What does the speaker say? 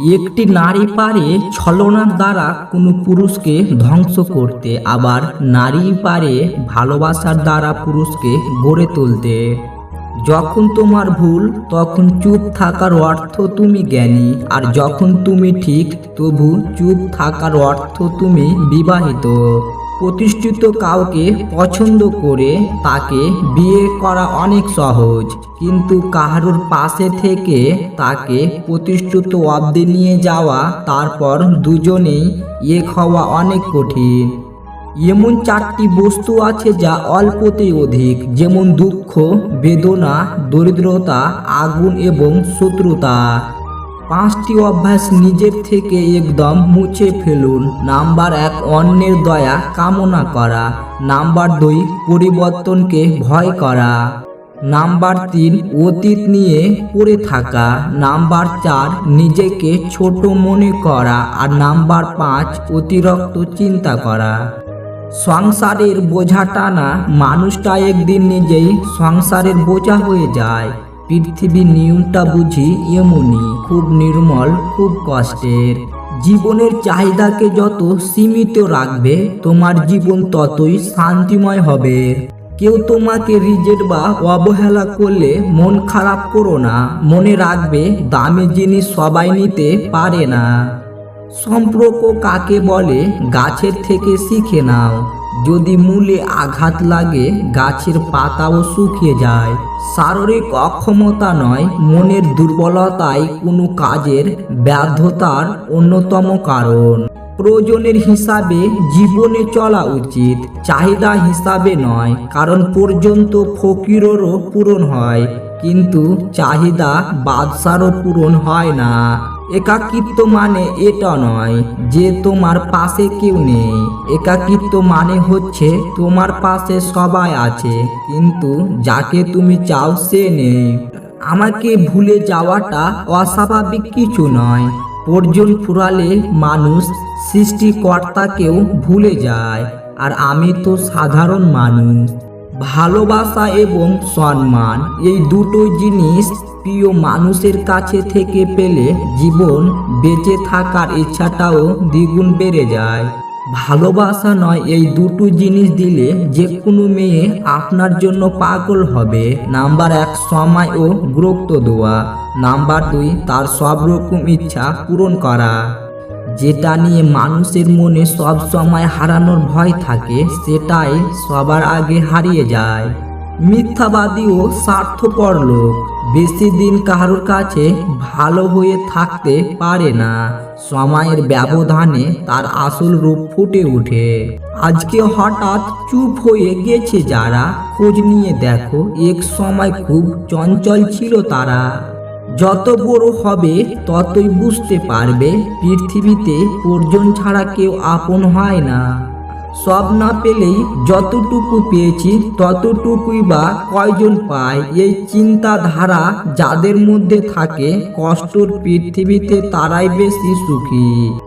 একটি নারী পারে ছলনার দ্বারা কোনো পুরুষকে ধ্বংস করতে, আবার নারী পারে ভালোবাসার দ্বারা পুরুষকে গড়ে তুলতে। যখন তোমার ভুল, তখন চুপ থাকার অর্থ তুমি জ্ঞানী, আর যখন তুমি ঠিক, তবু চুপ থাকার অর্থ তুমি বিবাহিত। প্রতিষ্ঠিত কাউকে পছন্দ করে তাকে বিয়ে করা অনেক সহজ। কিন্তু কাহারুর পাশে থেকে তাকে প্রতিষ্ঠিত অব্দে নিয়ে যাওয়া, তারপর দুজনেই এক হওয়া অনেক কঠিন। এমন চারটি বস্তু আছে যা অল্পতেই অধিক, যেমন দুঃখ, বেদনা, দরিদ্রতা, আগুন এবং শত্রুতা। পাঁচটি অভ্যাস নিজের থেকে একদম মুছে ফেলুন। নাম্বার এক, অন্যের দয়া কামনা করা। নাম্বার দুই, পরিবর্তনকে ভয় করা। নাম্বার তিন, অতীত নিয়ে পড়ে থাকা। নাম্বার চার, নিজেকে ছোট মনে করা। আর নাম্বার পাঁচ, অতিরিক্ত চিন্তা করা। সংসারের বোঝা টানা, মানুষটা একদিন নিজেই সংসারের বোঝা হয়ে যায়। পৃথিবীর নিয়মটা বুঝি এমনই, খুব নির্মল, খুব কষ্টের। জীবনের চাহিদাকে যত সীমিত রাখবে, তোমার জীবন ততই শান্তিময় হবে। কেউ তোমাকে রিজেক্ট বা অবহেলা করলে মন খারাপ করো না। মনে রাখবে, দামি জিনিস সবাই নিতে পারে না। সম্পর্ক কাকে বলে, গাছের থেকে শিখে নাও। যদি মূলে আঘাত লাগে, গাছের পাতাও শুকিয়ে যায়। শারীরিক অক্ষমতা নয়, মনের দুর্বলতাই কোনো কাজের ব্যর্থতার অন্যতম কারণ। প্রয়োজনের হিসাবে জীবনে চলা উচিত, চাহিদা হিসাবে নয়, কারণ পর্যন্ত ফকিরেরও পূরণ হয়, কিন্তু চাহিদা বাদশারও পূরণ হয় না। একাকিত্ব মানে এটা নয় যে তোমার পাশে কেউ নেই। একাকিত্ব মানে হচ্ছে তোমার পাশে সবাই আছে, কিন্তু যাকে তুমি চাও সে নেই। আমাকে ভুলে যাওয়াটা অস্বাভাবিক কিছু নয়। পর্যন ফুরালে মানুষ সৃষ্টিকর্তাকেও ভুলে যায়, আর আমি তো সাধারণ মানুষ। ভালোবাসা এবং সম্মান, এই দুটো জিনিস প্রিয় মানুষের কাছে থেকে পেলে জীবন বেঁচে থাকার ইচ্ছাটাও দ্বিগুণ বেড়ে যায়। ভালোবাসা নয়, এই দুটো জিনিস দিলে যে কোনো মেয়ে আপনার জন্য পাগল হবে। নাম্বার এক, সময় ও গুরুত্ব দেওয়া। নাম্বার দুই, তার সব রকম ইচ্ছা পূরণ করা। যেটা নিয়ে মানুষের মনে সব সময় হারানোর ভয় থাকে, সেটাই সবার আগে হারিয়ে যায়। মিথ্যাবাদী ও স্বার্থপর লোক। বেশি দিন কারোর কাছে ভালো হয়ে থাকতে পারে না। সময়ের ব্যবধানে তার আসল রূপ ফুটে ওঠে। আজকে হঠাৎ চুপ হয়ে গেছে যারা। খোঁজ নিয়ে দেখো, এক সময় খুব চঞ্চল ছিল তারা। যত বড় হবে, ততই বুঝতে পারবে, পৃথিবীতে পর্যন ছাড়া কেউ আপন হয় না। সব না পেলেই যতটুকু পেয়েছি, ততটুকুই বা কয়জন পায় এই চিন্তাধারা যাদের মধ্যে থাকে কষ্টর পৃথিবীতে তারাই বেশি সুখী।